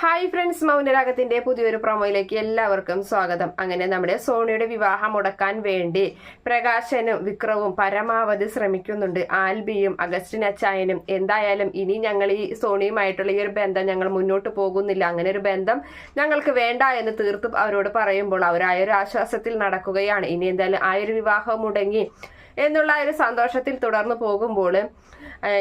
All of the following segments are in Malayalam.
ഹായ് ഫ്രണ്ട്സ് മൗനരാഗത്തിന്റെ പുതിയൊരു പ്രൊമോയിലേക്ക് എല്ലാവർക്കും സ്വാഗതം. അങ്ങനെ നമ്മുടെ സോണിയുടെ വിവാഹം മുടക്കാൻ വേണ്ടി പ്രകാശനും വിക്രവും പരമാവധി ശ്രമിക്കുന്നുണ്ട്. ആൽബിയും അഗസ്റ്റിൻ അച്ചായനും. എന്തായാലും ഇനി ഞങ്ങൾ ഈ സോണിയുമായിട്ടുള്ള ഈ ഒരു ബന്ധം ഞങ്ങൾ മുന്നോട്ട് പോകുന്നില്ല. അങ്ങനെ ഒരു ബന്ധം ഞങ്ങൾക്ക് വേണ്ട എന്ന് തീർത്തും അവരോട് പറയുമ്പോൾ അവരായ ഒരു ആശ്വാസത്തിൽ നടക്കുകയാണ്. ഇനി എന്തായാലും ആ ഒരു വിവാഹം മുടങ്ങി എന്നുള്ള ഒരു സന്തോഷത്തിൽ തുടർന്ന് പോകുമ്പോൾ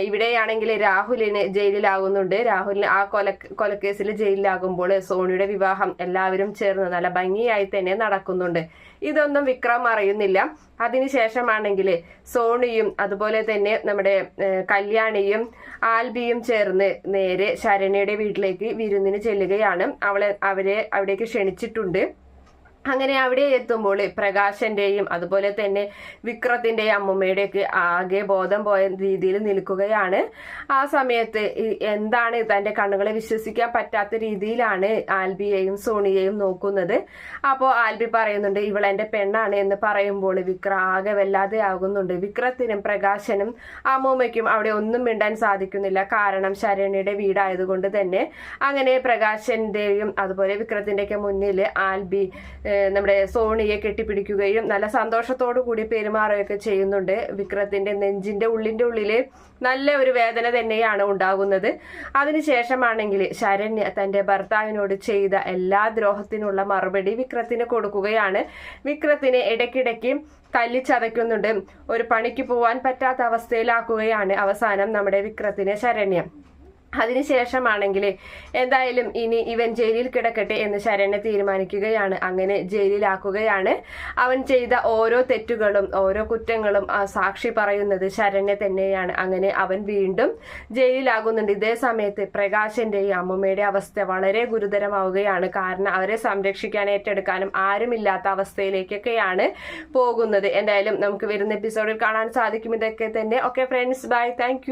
ഇവിടെയാണെങ്കിൽ രാഹുലിന് ജയിലിലാകുന്നുണ്ട്. രാഹുലിന് ആ കൊല കൊലക്കേസിൽ ജയിലിലാകുമ്പോൾ സോണിയുടെ വിവാഹം എല്ലാവരും ചേർന്ന് നല്ല ഭംഗിയായി തന്നെ നടക്കുന്നുണ്ട്. ഇതൊന്നും വിക്രം അറിയുന്നില്ല. അതിനുശേഷമാണെങ്കിൽ സോണിയും അതുപോലെ തന്നെ നമ്മുടെ കല്യാണിയും ആൽബിയും ചേർന്ന് നേരെ ശരണയുടെ വീട്ടിലേക്ക് വിരുന്നിന് ചെല്ലുകയാണ്. അവളെ അവരെ അവിടേക്ക് ക്ഷണിച്ചിട്ടുണ്ട്. അങ്ങനെ അവിടെ എത്തുമ്പോൾ പ്രകാശന്റെയും അതുപോലെ തന്നെ വിക്രത്തിന്റെയും അമ്മൂമ്മയുടെയൊക്കെ ആകെ ബോധം പോയ രീതിയിൽ നിൽക്കുകയാണ്. ആ സമയത്ത് എന്താണ് തന്റെ കണ്ണുകളെ വിശ്വസിക്കാൻ പറ്റാത്ത രീതിയിലാണ് ആൽബിയെയും സോണിയെയും നോക്കുന്നത്. അപ്പോൾ ആൽബി പറയുന്നുണ്ട് ഇവൾ എന്റെ പെണ്ണാണ് എന്ന് പറയുമ്പോൾ വിക്ര ആകെ വല്ലാതെ ആകുന്നുണ്ട്. വിക്രത്തിനും പ്രകാശനും അമ്മൂമ്മയ്ക്കും അവിടെ ഒന്നും മിണ്ടാൻ സാധിക്കുന്നില്ല. കാരണം ശരണിയുടെ വീടായതുകൊണ്ട് തന്നെ. അങ്ങനെ പ്രകാശന്റെയും അതുപോലെ വിക്രത്തിന്റെയൊക്കെ മുന്നിൽ ആൽബി നമ്മുടെ സോണിയെ കെട്ടിപ്പിടിക്കുകയും നല്ല സന്തോഷത്തോടു കൂടി പെരുമാറുകയൊക്കെ ചെയ്യുന്നുണ്ട്. വിക്രത്തിന്റെ നെഞ്ചിന്റെ ഉള്ളിന്റെ ഉള്ളിൽ നല്ല ഒരു വേദന തന്നെയാണ് ഉണ്ടാകുന്നത്. അതിനുശേഷമാണെങ്കിൽ ശരണ്യ തന്റെ ഭർത്താവിനോട് ചെയ്ത എല്ലാ ദ്രോഹത്തിനുള്ള മറുപടി വിക്രത്തിന് കൊടുക്കുകയാണ്. വിക്രത്തിനെ ഇടയ്ക്കിടയ്ക്ക് തല്ലിച്ചതയ്ക്കുന്നുണ്ട് ഒരു പണിക്ക് പോവാൻ പറ്റാത്ത അവസ്ഥയിലാക്കുകയാണ് അവസാനം നമ്മുടെ വിക്രത്തിനെ ശരണ്യം. അതിനുശേഷമാണെങ്കിൽ എന്തായാലും ഇനി ഇവൻ ജയിലിൽ കിടക്കട്ടെ എന്ന് ശരണ്യ തീരുമാനിക്കുകയാണ്. അങ്ങനെ ജയിലിലാക്കുകയാണ്. അവൻ ചെയ്ത ഓരോ തെറ്റുകളും ഓരോ കുറ്റങ്ങളും സാക്ഷി പറയുന്നത് ശരണ്യ തന്നെയാണ്. അങ്ങനെ അവൻ വീണ്ടും ജയിലിലാകുന്നുണ്ട്. ഇതേ സമയത്ത് പ്രകാശന്റെയും അമ്മമ്മയുടെ അവസ്ഥ വളരെ ഗുരുതരമാവുകയാണ്. കാരണം അവരെ സംരക്ഷിക്കാൻ ഏറ്റെടുക്കാനും ആരുമില്ലാത്ത അവസ്ഥയിലേക്കൊക്കെയാണ് പോകുന്നത്. എന്തായാലും നമുക്ക് വരുന്ന എപ്പിസോഡിൽ കാണാൻ സാധിക്കും. ഇതൊക്കെ തന്നെ. Okay friends bye thank